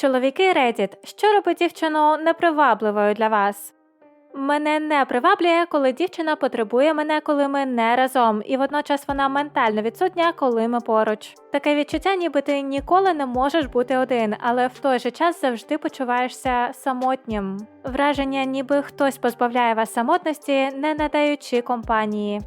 Чоловіки Reddit, що робить дівчину непривабливою для вас? Мене не приваблює, коли дівчина потребує мене, коли ми не разом, і водночас вона ментально відсутня, коли ми поруч. Таке відчуття, ніби ти ніколи не можеш бути один, але в той же час завжди почуваєшся самотнім. Враження, ніби хтось позбавляє вас самотності, не надаючи компанії.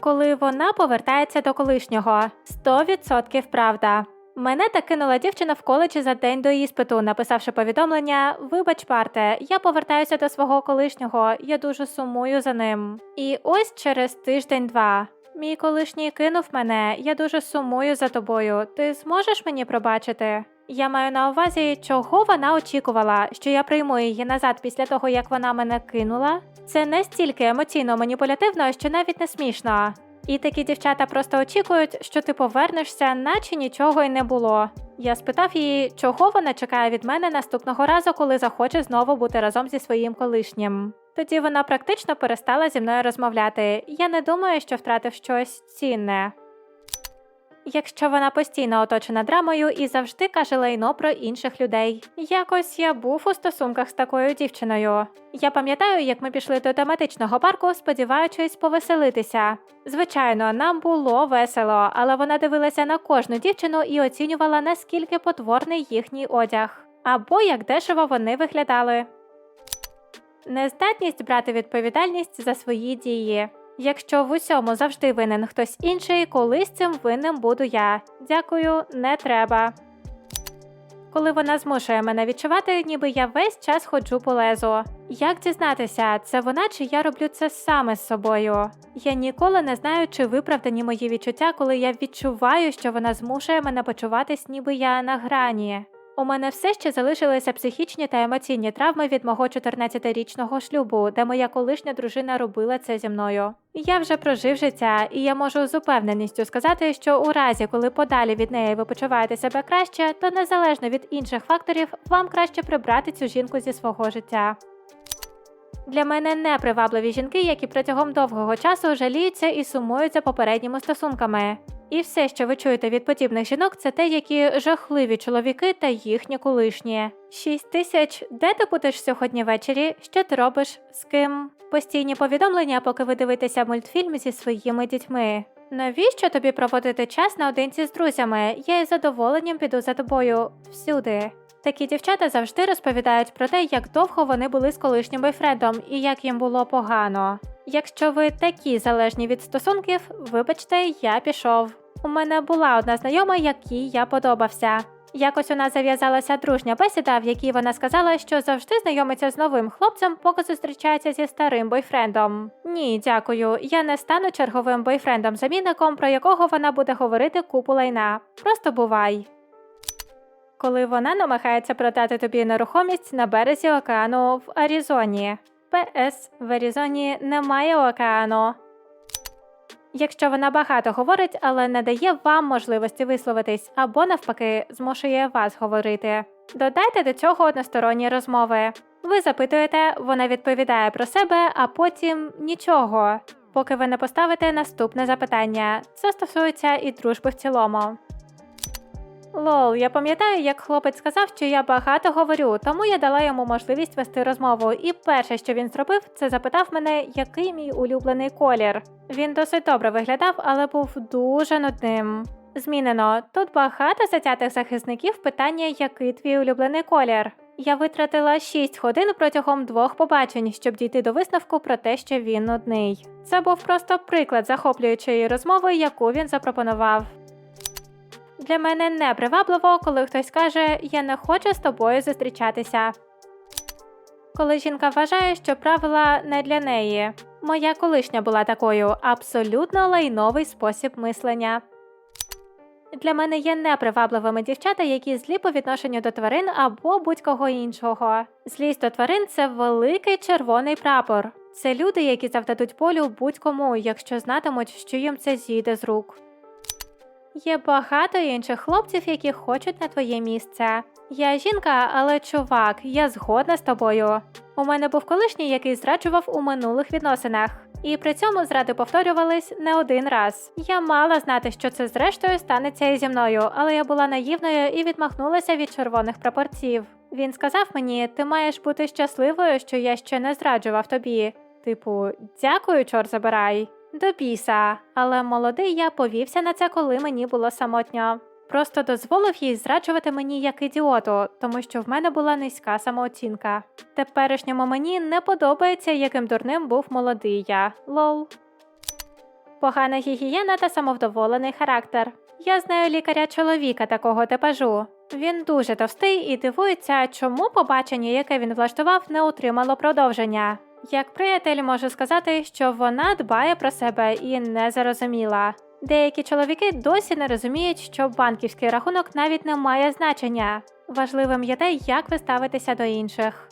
Коли вона повертається до колишнього, 100% правда. Мене так кинула дівчина в коледжі за день до іспиту, написавши повідомлення Вибач, парте, я повертаюся до свого колишнього, я дуже сумую за ним. І ось через тиждень-два. Мій колишній кинув мене, я дуже сумую за тобою. Ти зможеш мені пробачити? Я маю на увазі, чого вона очікувала, що я прийму її назад після того, як вона мене кинула. Це настільки емоційно маніпулятивно, що навіть не смішно. І такі дівчата просто очікують, що ти повернешся, наче нічого й не було. Я спитав її, чого вона чекає від мене наступного разу, коли захоче знову бути разом зі своїм колишнім. Тоді вона практично перестала зі мною розмовляти. Я не думаю, що втратив щось цінне. Якщо вона постійно оточена драмою і завжди каже лайно про інших людей. Якось я був у стосунках з такою дівчиною. Я пам'ятаю, як ми пішли до тематичного парку, сподіваючись повеселитися. Звичайно, нам було весело, але вона дивилася на кожну дівчину і оцінювала, наскільки потворний їхній одяг, або як дешево вони виглядали. Нездатність брати відповідальність за свої дії. Якщо в усьому завжди винен хтось інший, колись цим винним буду я. Дякую, не треба. Коли вона змушує мене відчувати, ніби я весь час ходжу по лезу. Як дізнатися, це вона чи я роблю це саме з собою? Я ніколи не знаю, чи виправдані мої відчуття, коли я відчуваю, що вона змушує мене почуватись, ніби я на грані. У мене все ще залишилися психічні та емоційні травми від мого 14-річного шлюбу, де моя колишня дружина робила це зі мною. Я вже прожив життя, і я можу з упевненістю сказати, що у разі, коли подалі від неї ви почуваєте себе краще, то незалежно від інших факторів, вам краще прибрати цю жінку зі свого життя. Для мене непривабливі жінки, які протягом довгого часу жаліються і сумують за попередніми стосунками. І все, що ви чуєте від подібних жінок, це те, які жахливі чоловіки та їхні колишні. Шість тисяч, де ти будеш сьогодні ввечері? Що ти робиш? З ким? Постійні повідомлення, поки ви дивитеся мультфільм зі своїми дітьми. Навіщо тобі проводити час наодинці з друзями? Я із задоволенням піду за тобою всюди. Такі дівчата завжди розповідають про те, як довго вони були з колишнім бойфрендом і як їм було погано. Якщо ви такі залежні від стосунків, вибачте, я пішов. У мене була одна знайома, якій я подобався. Якось у нас зав'язалася дружня бесіда, в якій вона сказала, що завжди знайомиться з новим хлопцем, поки зустрічається зі старим бойфрендом. Ні, дякую. Я не стану черговим бойфрендом-замінником, про якого вона буде говорити купу лайна. Просто бувай. Коли вона намагається продати тобі нерухомість на березі океану в Аризоні. ПС в Аризоні немає океану. Якщо вона багато говорить, але не дає вам можливості висловитись або навпаки змушує вас говорити. Додайте до цього односторонні розмови. Ви запитуєте, вона відповідає про себе, а потім нічого, поки ви не поставите наступне запитання. Це стосується і дружби в цілому. Лол, я пам'ятаю, як хлопець сказав, що я багато говорю, тому я дала йому можливість вести розмову. І перше, що він зробив, це запитав мене, який мій улюблений колір. Він досить добре виглядав, але був дуже нудним. Змінено тут багато затятих захисників питання, який твій улюблений колір. Я витратила 6 годин протягом двох побачень, щоб дійти до висновку про те, що він нудний. Це був просто приклад захоплюючої розмови, яку він запропонував. Для мене не привабливо, коли хтось каже, я не хочу з тобою зустрічатися. Коли жінка вважає, що правила не для неї. Моя колишня була такою абсолютно лайновий спосіб мислення. Для мене є непривабливими дівчата, які злі по відношенню до тварин або будь-кого іншого. Злість до тварин це великий червоний прапор. Це люди, які завдадуть болю будь-кому, якщо знатимуть, що їм це зійде з рук. Є багато інших хлопців, які хочуть на твоє місце. Я жінка, але чувак, я згодна з тобою. У мене був колишній, який зраджував у минулих відносинах. І при цьому зради повторювались не один раз. Я мала знати, що це зрештою станеться і зі мною, але я була наївною і відмахнулася від червоних прапорців. Він сказав мені: ти маєш бути щасливою, що я ще не зраджував тобі. Типу, дякую, чор забирай. До біса. Але молодий я повівся на це, коли мені було самотньо. Просто дозволив їй зраджувати мені як ідіоту, тому що в мене була низька самооцінка. Теперішньому мені не подобається, яким дурним був молодий я. Лол. Погана гігієна та самовдоволений характер. Я знаю лікаря чоловіка такого типажу. Він дуже товстий і дивується, чому побачення, яке він влаштував, не отримало продовження. Як приятель можу сказати, що вона дбає про себе і не зарозуміла. Деякі чоловіки досі не розуміють, що банківський рахунок навіть не має значення. Важливим є те, як ви ставитеся до інших.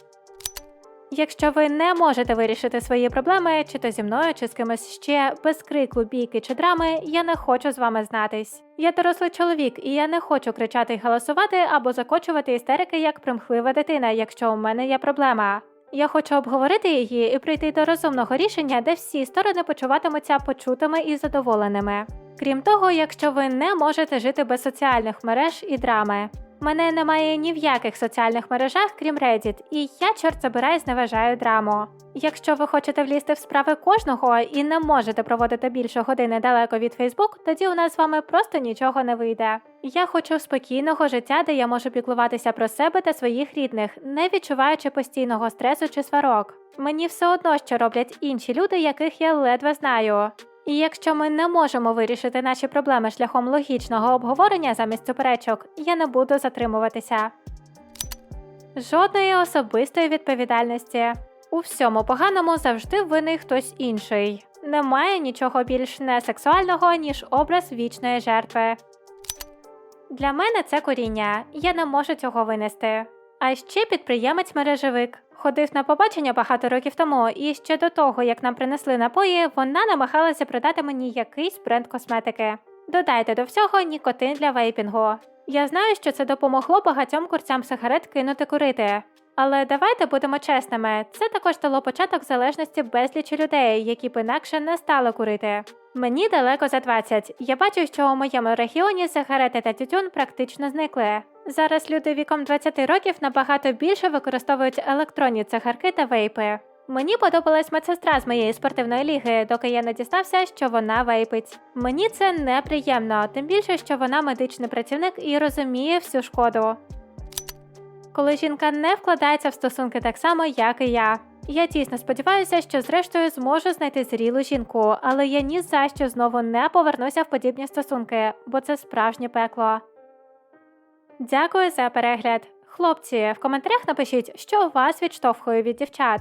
Якщо ви не можете вирішити свої проблеми, чи то зі мною, чи з кимось ще без крику, бійки чи драми, я не хочу з вами знатись. Я дорослий чоловік, і я не хочу кричати й галасувати або закочувати істерики як примхлива дитина, якщо у мене є проблема. Я хочу обговорити її і прийти до розумного рішення, де всі сторони почуватимуться почутими і задоволеними. Крім того, якщо ви не можете жити без соціальних мереж і драми. Мене немає ні в яких соціальних мережах, крім Reddit, і я, чорт забирай, зневажаю драму. Якщо ви хочете влізти в справи кожного і не можете проводити більше години далеко від Facebook, тоді у нас з вами просто нічого не вийде. Я хочу спокійного життя, де я можу піклуватися про себе та своїх рідних, не відчуваючи постійного стресу чи сварок. Мені все одно, що роблять інші люди, яких я ледве знаю. І якщо ми не можемо вирішити наші проблеми шляхом логічного обговорення замість суперечок, я не буду затримуватися. Жодної особистої відповідальності. У всьому поганому завжди винний хтось інший. Немає нічого більш несексуального, ніж образ вічної жертви. Для мене це коріння, я не можу цього винести. А ще підприємець мережевик. Ходив на побачення багато років тому, і ще до того, як нам принесли напої, вона намагалася продати мені якийсь бренд косметики. Додайте до всього нікотин для вейпінгу. Я знаю, що це допомогло багатьом курцям сигарет кинути курити. Але давайте будемо чесними, це також дало початок залежності безлічі людей, які б інакше не стали курити. Мені далеко за 20. Я бачу, що у моєму регіоні сигарети та тютюн практично зникли. Зараз люди віком 20 років набагато більше використовують електронні цигарки та вейпи. Мені подобалась медсестра з моєї спортивної ліги, доки я не дістався, що вона вейпить. Мені це неприємно, тим більше, що вона медичний працівник і розуміє всю шкоду. Коли жінка не вкладається в стосунки так само, як і я. Я дійсно сподіваюся, що зрештою зможу знайти зрілу жінку, але я ні за що знову не повернуся в подібні стосунки, бо це справжнє пекло. Дякую за перегляд. Хлопці, в коментарях напишіть, що вас відштовхує від дівчат.